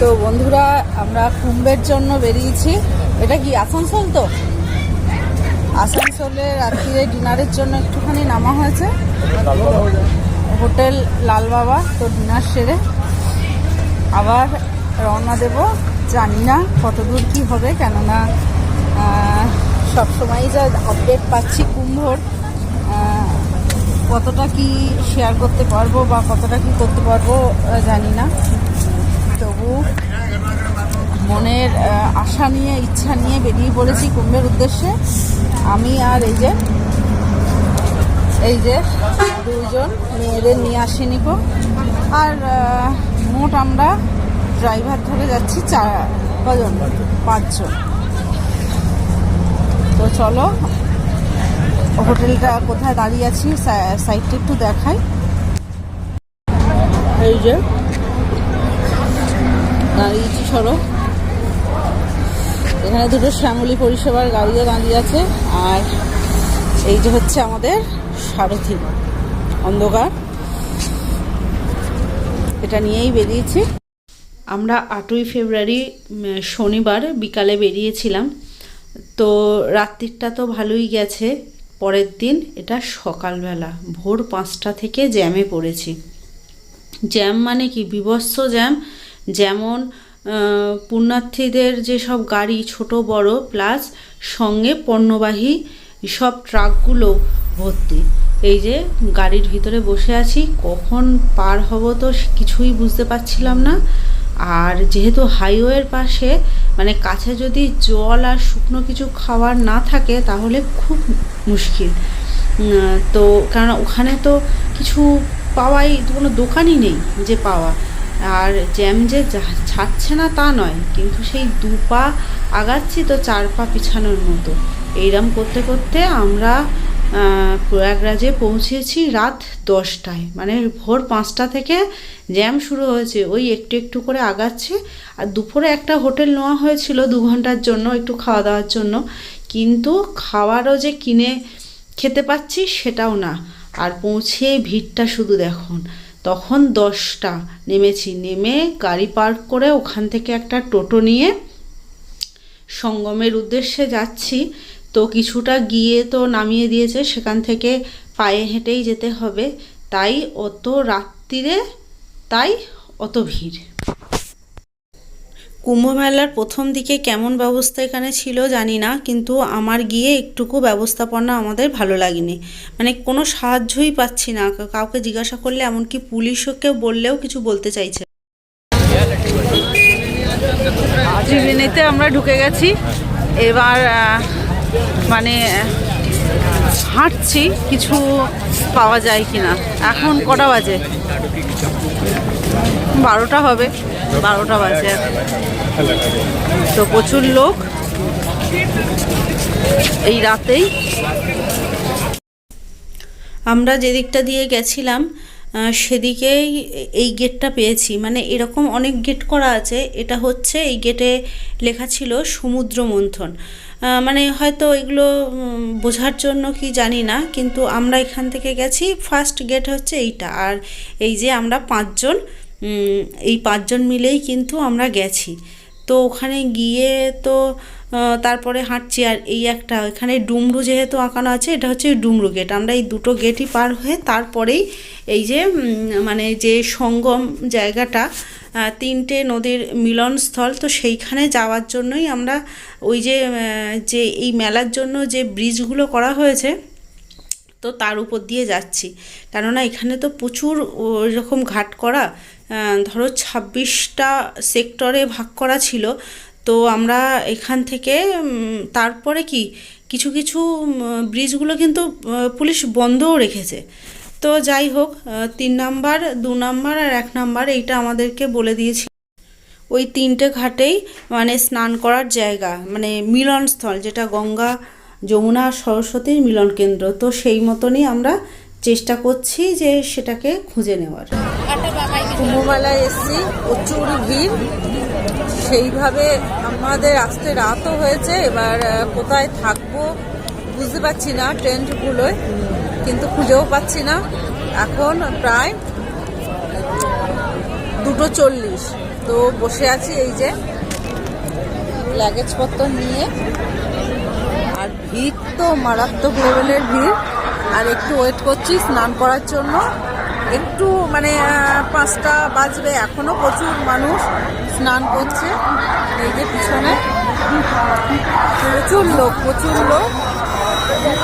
তো বন্ধুরা, আমরা কুম্ভের জন্য বেরিয়েছি। এটা কি আসানসোল তো? আসানসোলে রাত্রিরে ডিনারের জন্য একটুখানি নামা হয়েছে। হোটেল লাল বাবা, তো ডিনার সেরে আবার রওনা দেব। জানি না কতদূর কি হবে, কেননা সব সময় যা আপডেট পাচ্ছি কুম্ভর কতটা কি শেয়ার করতে পারব বা কতটা কি করতে পারব জানি না। তবু মনের আশা নিয়ে, ইচ্ছা নিয়ে বেরিয়ে পড়েছি কুম্ভের উদ্দেশ্যে। আমি আর এই যে এই যে দুজন মেয়েদের নিয়ে আসিনি গো আর মোট আমরা ড্রাইভার ধরে যাচ্ছি চার, কজন? পাঁচজন। তো চলো, হোটেলটা কোথায় দাঁড়িয়ে আছি সাইডটা একটু দেখাই। এই যে দাঁড়িয়েছি সরো এখানে দুটো শ্যামলী পরিষেবার গাড়িও দাঁড়িয়ে আছে। আর এই যে হচ্ছে আমাদের সারথি, অন্ধকার। এটা নিয়েই বেরিয়েছি। আমরা আটই ফেব্রুয়ারি শনিবার বিকালে বেরিয়েছিলাম। তো রাত্রিটা তো ভালোই গেছে। পরের দিন এটা সকালবেলা, ভোর পাঁচটা থেকে জ্যামে পড়েছি। জ্যাম মানে কি? বিভৎস জ্যাম। যেমন পুণ্যার্থীদের যে সব গাড়ি ছোট, বড় প্লাস সঙ্গে পণ্যবাহী সব ট্রাকগুলো ভর্তি। এই যে গাড়ির ভিতরে বসে আছি, কখন পার হব তো কিছুই বুঝতে পারছিলাম না। আর যেহেতু হাইওয়ের পাশে মানে কাছে যদি জল আর শুকনো কিছু খাবার না থাকে, তাহলে খুব মুশকিল। তো কারণ ওখানে তো কিছু পাওয়াই, কোনো দোকানই নেই যে পাওয়া। আর জ্যাম যে ছাড়ছে না তা নয়, কিন্তু সেই দু পা আগাচ্ছি তো চার পা পিছানোর মতো। এইরম করতে করতে আমরা প্রয়াগরাজে পৌঁছেছি রাত দশটায়। মানে ভোর পাঁচটা থেকে জ্যাম শুরু হয়েছে। ওই একটু একটু করে আগাচ্ছে। আর দুপুরে একটা হোটেল নেওয়া হয়েছিল দু ঘণ্টার জন্য একটু খাওয়া দাওয়ার জন্য। কিন্তু খাওয়ারও যে কিনে খেতে পাচ্ছি সেটাও না। আর পৌঁছে ভিড়টা শুধু দেখুন। তখন দশটা নেমেছি, নেমে গাড়ি পার্ক করে ওখান থেকে একটা টোটো নিয়ে সঙ্গমের উদ্দেশ্যে যাচ্ছি। তো কিছুটা গিয়ে তো নামিয়ে দিয়েছে, সেখান থেকে পায়ে হেঁটেই যেতে হবে। তাই অত রাত্রিরে তাই অত ভিড়। কুম্ভ মেলার প্রথম দিকে কেমন ব্যবস্থা এখানে ছিল জানি না, কিন্তু আমার গিয়ে একটুকু ব্যবস্থাপনা আমাদের ভালো লাগেনি। মানে কোনো সাহায্যই পাচ্ছি না কাউকে জিজ্ঞাসা করলে এমনকি পুলিশকে বললেও কিছু বলতে চাইছে ত্রিবেণীতে আমরা ঢুকে গেছি, এবার মানে হাঁটছি, কিছু পাওয়া যায় কিনা। এখন কটা বাজে? বারোটা হবে। বারোটা বাজে। তো প্রচুর লোক। এই রাতেই। আমরা যেদিকটা দিয়ে গেছিলাম সেদিকেই এই গেটটা পেয়েছি। মানে এরকম অনেক গেট করা আছে। এটা হচ্ছে এই গেটে লেখা ছিল সমুদ্র মন্থন। মানে হয়তো এগুলো বোঝার জন্য কি জানি না, কিন্তু আমরা এখান থেকে গেছি। ফার্স্ট গেট হচ্ছে এইটা। আর এই যে আমরা পাঁচজন এই পাঁচজন মিলেই কিন্তু আমরা গেছি। তো ওখানে গিয়ে তো তারপরে হাঁটছি আর এই একটা, এখানে ডুমরু যেহেতু আঁকানো আছে, এটা হচ্ছে ডুমরু গেট আমরা এই দুটো গেটই পার হয়ে তারপরেই এই যে মানে যে সঙ্গম জায়গাটা তিনটে নদীর মিলনস্থল, তো সেইখানে যাওয়ার জন্যই আমরা ওই যে যে এই মেলার জন্য যে ব্রিজগুলো করা হয়েছে তো তার উপর দিয়ে যাচ্ছি। কেননা এখানে তো প্রচুর ওই রকম ঘাট করা ধরো ছাব্বিশটা সেক্টরে ভাগ করা ছিল। তো আমরা এখান থেকে তারপরে কি, কিছু কিছু ব্রিজগুলো কিন্তু পুলিশ বন্ধও রেখেছে। তো যাই হোক তিন নাম্বার, দু নাম্বার আর এক নাম্বার এইটা আমাদেরকে বলে দিয়েছি। ওই তিনটে ঘাটেই মানে স্নান করার জায়গা মানে মিলনস্থল, যেটা গঙ্গা যমুনা আর সরস্বতীর মিলন কেন্দ্র। তো সেই মতনই আমরা চেষ্টা করছি যে সেটাকে খুঁজে নেওয়ার। কুম্ভমেলায় এসছি প্রচুর ভিড়। সেইভাবে আমাদের আসতে রাতও হয়েছে এবার কোথায় থাকব বুঝতে পারছি না টেন্টগুলোয় কিন্তু খুঁজেও পাচ্ছি না। এখন প্রায় দুটো চল্লিশ। তো বসে আছি এই যে লাগেজপত্র নিয়ে। ভিড় তো, মারাত্মক লেভেলের ভিড়। আর একটু ওয়েট করছি স্নান করার জন্য। একটু মানে পাঁচটা বাজবে। এখনও প্রচুর মানুষ স্নান করছে। এই যে পিছনে। প্রচুর লোক প্রচুর লোক।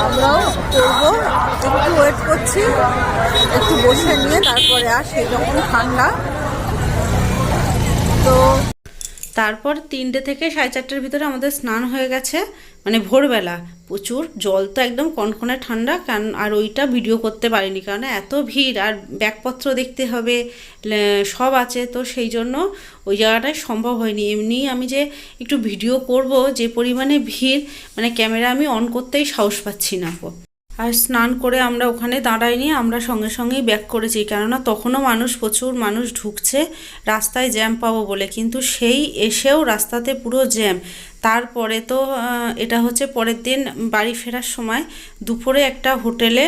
আমরাও করব। একটু ওয়েট করছি। একটু বসে নিয়ে তারপরে আর সেই যখন ঠান্ডা। তো তারপর তিনটে থেকে সাড়ে চারটের ভিতরে আমাদের স্নান হয়ে গেছে। মানে ভোরবেলা। প্রচুর জল তো একদম কনকনে ঠান্ডা, কারণ আর ওইটা ভিডিও করতে পারিনি, কারণ এত ভিড় আর ব্যাগপত্র দেখতে হবে সব আছে, তো সেই জন্য ওই জায়গাটায় সম্ভব হয়নি। এমনি আমি যে একটু ভিডিও করব, যে পরিমাণে ভিড় মানে ক্যামেরা আমি অন করতেই সাহস পাচ্ছি না। আর স্নান করে আমরা ওখানে দাঁড়াইনি, আমরা সঙ্গে সঙ্গেই ব্যাক করেছি, কেননা তখনও মানুষ প্রচুর মানুষ ঢুকছে, রাস্তায় জ্যাম পাবো বলে, কিন্তু সেই এসেও রাস্তাতে পুরো জ্যাম তারপরে তো এটা হচ্ছে পরের দিন বাড়ি ফেরার সময় দুপুরে একটা হোটেলে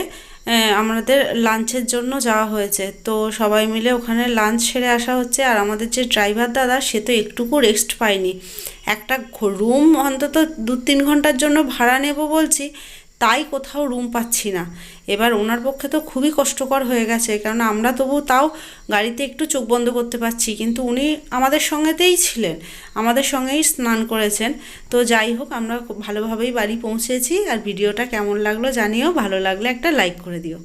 আমাদের লাঞ্চের জন্য যাওয়া হয়েছে। তো সবাই মিলে ওখানে লাঞ্চ সেরে আসা হচ্ছে, আর আমাদের যে ড্রাইভার দাদা, সে তো একটুকু রেস্ট পায়নি। একটা রুম অন্তত দু তিন ঘণ্টার জন্য ভাড়া নেব বলছি তাই কোথাও রুম পাচ্ছি না। এবার ওনার পক্ষে তো খুবই কষ্টকর হয়ে গেছে কারণ আমরা তবু তাও গাড়িতে একটু চোখ বন্ধ করতে পারছি, কিন্তু উনি আমাদের সঙ্গেতেই ছিলেন, আমাদের সঙ্গেই স্নান করেছেন। তো যাই হোক, আমরা ভালোভাবেই বাড়ি পৌঁছেছি, আর ভিডিওটা কেমন লাগল জানিও, ভালো লাগলে একটা লাইক করে দিও।